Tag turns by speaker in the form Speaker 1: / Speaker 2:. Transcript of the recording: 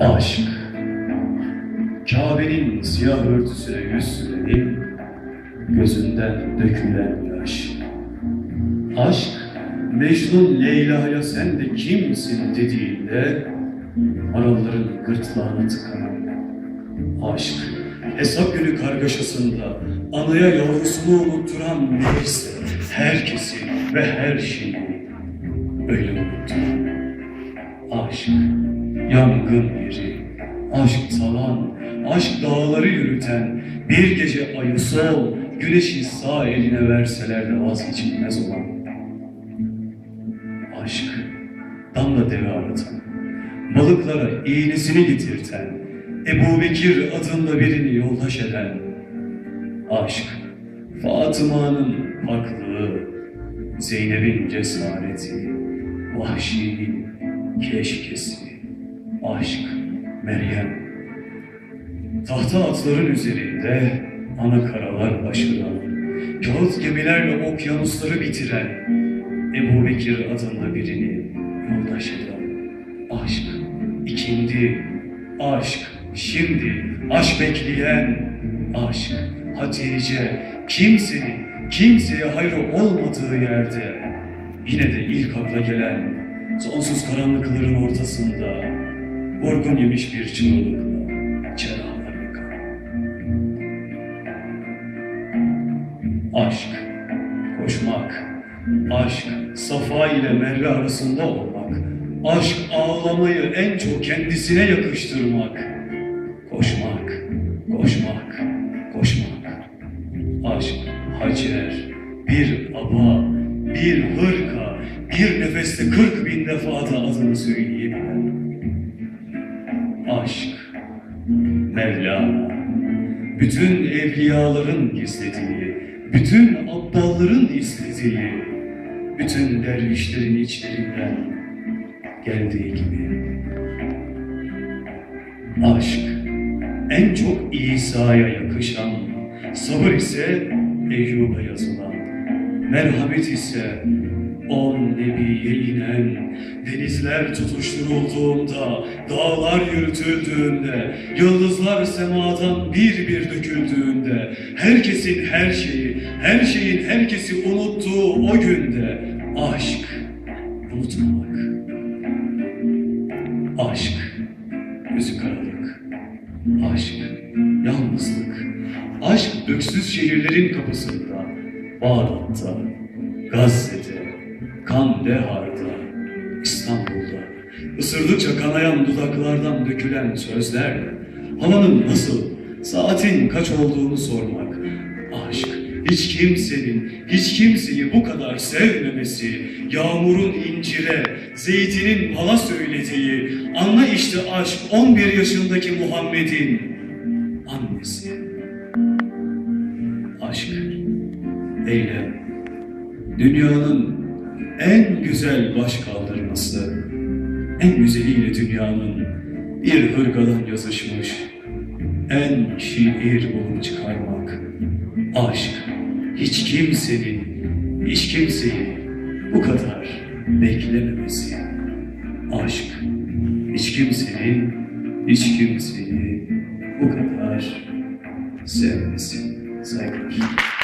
Speaker 1: Aşk Kabe'nin siyah örtüsüne yüz sürenin gözünden dökülen yaş. Aşk Mecnun Leyla'ya sen de kimsin dediğinde maralların gırtlağına tıkanan aşk hesap günü kargaşasında anaya yavrusunu unutturan neyse herkesi ve her şeyi öyle unuttu. Aşk yangın yeri, aşk talan, aşk dağları yürüten, bir gece ayı sol, güneşi sağ eline verseler de vazgeçilmez olan. Aşk, damla deve aratan, balıklara iğnesini getirten, Ebu Bekir adında birini yoldaş eden. Aşk, Fatıma'nın haklığı, Zeynep'in cesareti, Vahşi'nin keşkesi, aşk, Meryem. Tahta atların üzerinde ana karalar başıran, kağıt gemilerle okyanusları bitiren, Ebu Bekir adında birini yoldaş eden. Aşk, ikindi, aşk, şimdi, aşk bekleyen, aşk, Hatice, kimsenin, kimseye hayrı olmadığı yerde, yine de ilk akla gelen, sonsuz karanlıkların ortasında, vurgun yemiş bir çığlıkla, çerahlar yakan. Aşk, koşmak, aşk, Safa ile Merve arasında olmak, aşk ağlamayı en çok kendisine yakıştırmak, koşmak, koşmak, koşmak. Aşk, Hacer, bir aba, bir hırka, defa da adını söyleyebilen. Aşk, Mevlana, bütün evliyaların gizlediği, bütün aptalların istediği, bütün dervişlerin içlerinden geldiği gibi. Aşk, en çok İsa'ya yakışan, sabır ise Eyyub'a yazılan, merhamet ise on nebiye inen, denizler tutuşturulduğunda, dağlar yürütüldüğünde, yıldızlar semadan bir bir döküldüğünde, herkesin her şeyi, her şeyin herkesi unuttuğu o günde, aşk, unutmamak. Aşk, gözü karalık, aşk, yalnızlık, aşk öksüz şehirlerin kapısında, Bağdat'ta, Gazze'de, Kandehar'da, İstanbul'da, ısırdıkça kanayan dudaklardan dökülen sözlerle, havanın nasıl, saatin kaç olduğunu sormak, aşk, hiç kimsenin, hiç kimseyi bu kadar sevmemesi, yağmurun incire, zeytinin bala söylediği, anla işte aşk 11 yaşındaki Muhammed'in annesi. Aşk, eylem, dünyanın en güzel baş kaldırması, en güzeliyle dünyanın bir hırkadan yazışmış, en şiir bulup çıkarmak, aşk, hiç kimsenin, hiç kimseyi bu kadar beklememesi, aşk, hiç kimsenin, hiç kimseyi bu kadar sevmesi, saygılar.